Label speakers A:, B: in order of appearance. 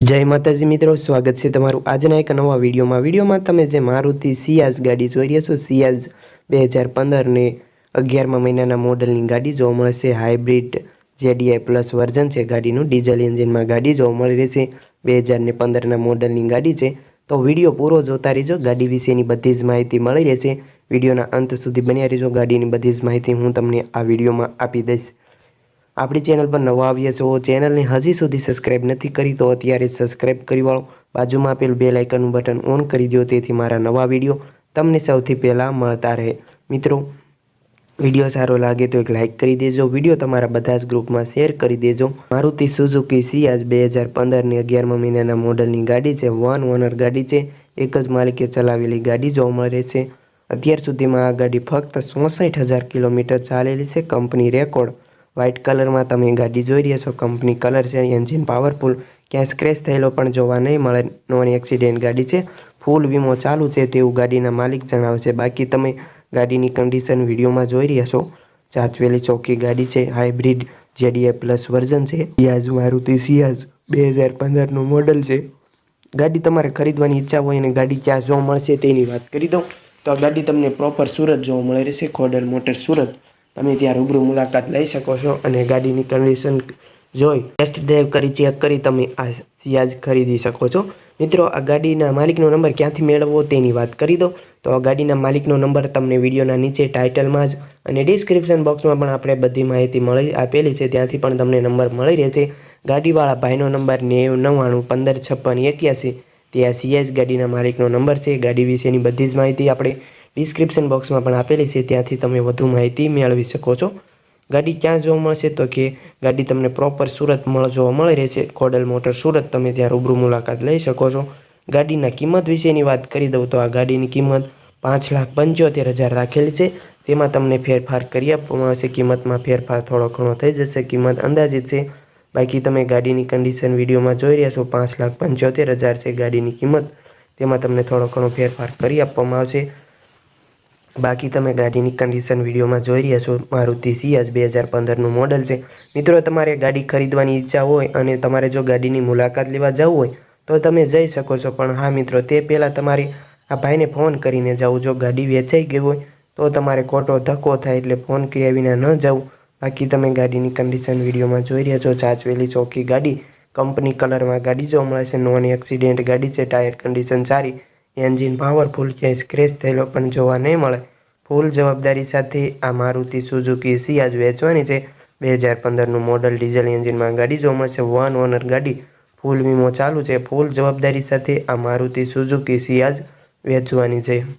A: જય માતાજી મિત્રો, સ્વાગત છે તમારું આજના એક નવા વિડીયોમાં. વિડીયોમાં તમે જે મારુતિ સિયાઝ ગાડી જોઈ રહ્યા છો, સિયાઝ બે હજાર પંદરને અગિયારમા મહિનાના મોડલની ગાડી જોવા મળશે. હાઇબ્રિડ જેડીઆઈ પ્લસ વર્ઝન છે, ગાડીનું ડીઝલ એન્જિનમાં ગાડી જોવા મળી રહેશે. બે હજારને પંદરના મોડલની ગાડી છે. તો વીડિયો પૂરો જોતા રહેજો, ગાડી વિશેની બધી જ માહિતી મળી રહેશે. વિડીયોના અંત સુધી બન્યા રહેજો, ગાડીની બધી જ માહિતી હું તમને આ વિડીયોમાં આપી દઈશ. આપણી ચેનલ પર નવા આવ્યા છો ચેનલને હજી સુધી સબસ્ક્રાઇબ નથી કરી, તો અત્યારે સબસ્ક્રાઇબ કરી વાળો. બાજુમાં આપેલ બે લાઇકનનું બટન ઓન કરી દો તેથી મારા નવા વીડિયો તમને સૌથી પહેલાં મળતા રહે. મિત્રો વીડિયો સારો લાગે તો એક લાઇક કરી દેજો વીડિયો તમારા બધા જ ગ્રુપમાં શેર કરી દેજો. મારુતિ સુઝુકી સિયાઝ બે હજાર પંદરની અગિયારમા મહિનાના મોડલની ગાડી છે વન ઓનર ગાડી છે, એક જ માલિકે ચલાવેલી ગાડી જોવા મળે છે. અત્યાર સુધીમાં આ ગાડી ફક્ત ચોસઠ હજાર કિલોમીટર ચાલેલી છે કંપની રેકોર્ડ વ્હાઇટ કલરમાં તમે ગાડી જોઈ રહ્યા છો. કંપની કલર છે એન્જિન પાવરફુલ ક્યાંય સ્ક્રેચ થયેલો પણ જોવા નહીં મળે. નોન એક્સિડેન્ટ ગાડી છે. ફૂલ વીમો ચાલુ છે તેવું ગાડીના માલિક જણાવે છે બાકી તમે ગાડીની કન્ડિશન વિડીયોમાં જોઈ રહ્યા છો. ચાચવેલી ચોખ્ખી ગાડી છે. હાઇબ્રિડ જેડીએ પ્લસ વર્ઝન છે. સિયાઝ મારુતિ સિયાઝ બે હજાર પંદરનું મોડલ છે. ગાડી તમારે ખરીદવાની ઈચ્છા હોય અને ગાડી ક્યાં જોવા મળશે તેની વાત કરી દઉં. તો ગાડી તમને પ્રોપર સુરત જોવા મળે રહેશે. ખોડલ મોટર સુરત. તમે ત્યાં રૂબરૂ મુલાકાત લઈ શકો છો અને ગાડીની કન્ડિશન જોઈ ટેસ્ટ ડ્રાઈવ કરી ચેક કરી તમે આ સિયાજ ખરીદી શકો છો. મિત્રો, આ ગાડીના માલિકનો નંબર ક્યાંથી મેળવવો તેની વાત કરી દો. તો આ ગાડીના માલિકનો નંબર તમને વિડીયોના નીચે ટાઇટલમાં જ અને ડિસ્ક્રિપ્શન બોક્સમાં પણ આપણે બધી માહિતી મળી આપેલી છે. ત્યાંથી પણ તમને નંબર મળી રહેશે. ગાડીવાળા ભાઈનો નંબર નેવું, નવ્વાણું, પંદર, છપ્પન, એક્યાસી. તે આ સિયાઝ ગાડીના માલિકનો નંબર છે. ગાડી વિશેની બધી જ માહિતી આપણે ડિસ્ક્રિપ્શન બોક્સમાં પણ આપેલી છે. ત્યાંથી તમે વધુ માહિતી મેળવી શકો છો. ગાડી ક્યાં જોવા મળશે તો કે ગાડી તમને પ્રોપર સુરત જોવા મળી રહે છે ખોડલ મોટર સુરત તમે ત્યાં રૂબરૂ મુલાકાત લઈ શકો છો. ગાડીના કિંમત વિશેની વાત કરી દઉં તો આ ગાડીની કિંમત પાંચ લાખ પંચોતેર હજાર રાખેલી છે. તેમાં તમને ફેરફાર કરી આપવામાં આવશે. કિંમતમાં ફેરફાર થોડો ઘણો થઈ જશે. કિંમત અંદાજિત છે. બાકી તમે ગાડીની કન્ડિશન વિડીયોમાં જોઈ રહ્યા છો. પાંચ લાખ પંચોતેર હજાર છે ગાડીની કિંમત. તેમાં તમને થોડો ઘણો ફેરફાર કરી આપવામાં આવશે. બાકી તમે ગાડીની કન્ડિશન વિડીયોમાં જોઈ રહ્યા છો મારુતિ સિયાજ બે હજાર પંદરનું મોડલ છે. મિત્રો, તમારે ગાડી ખરીદવાની ઈચ્છા હોય અને તમારે જો ગાડીની મુલાકાત લેવા જવું હોય, તો તમે જઈ શકો છો. પણ હા મિત્રો, તે પહેલાં તમારે આ ભાઈને ફોન કરીને જવું જો ગાડી વેચાઈ ગઈ હોય, તો તમારે ખોટો ધક્કો થાય એટલે ફોન કર્યા વિના ન જવું બાકી તમે ગાડીની કન્ડિશન વિડીયોમાં જોઈ રહ્યા છો. ચાચવેલી ચોકી ગાડી, કંપની કલરમાં ગાડી જોવા મળે છે. નોન એક્સિડેન્ટ ગાડી છે. ટાયર કન્ડિશન સારી એન્જિન પાવરફુલ ક્યાંય સ્ક્રેચ થયેલો પણ જોવા નહીં મળે. ફૂલ જવાબદારી સાથે આ મારુતિ સુઝુકી સિયાજ વેચવાની છે. બે હજાર પંદરનું મોડલ ડીઝલ એન્જિનમાં ગાડી જોવા મળશે. વન ઓનર ગાડી ફૂલ વીમો ચાલુ છે. ફૂલ જવાબદારી સાથે આ મારુતિ સુઝુકી સિયાજ વેચવાની છે.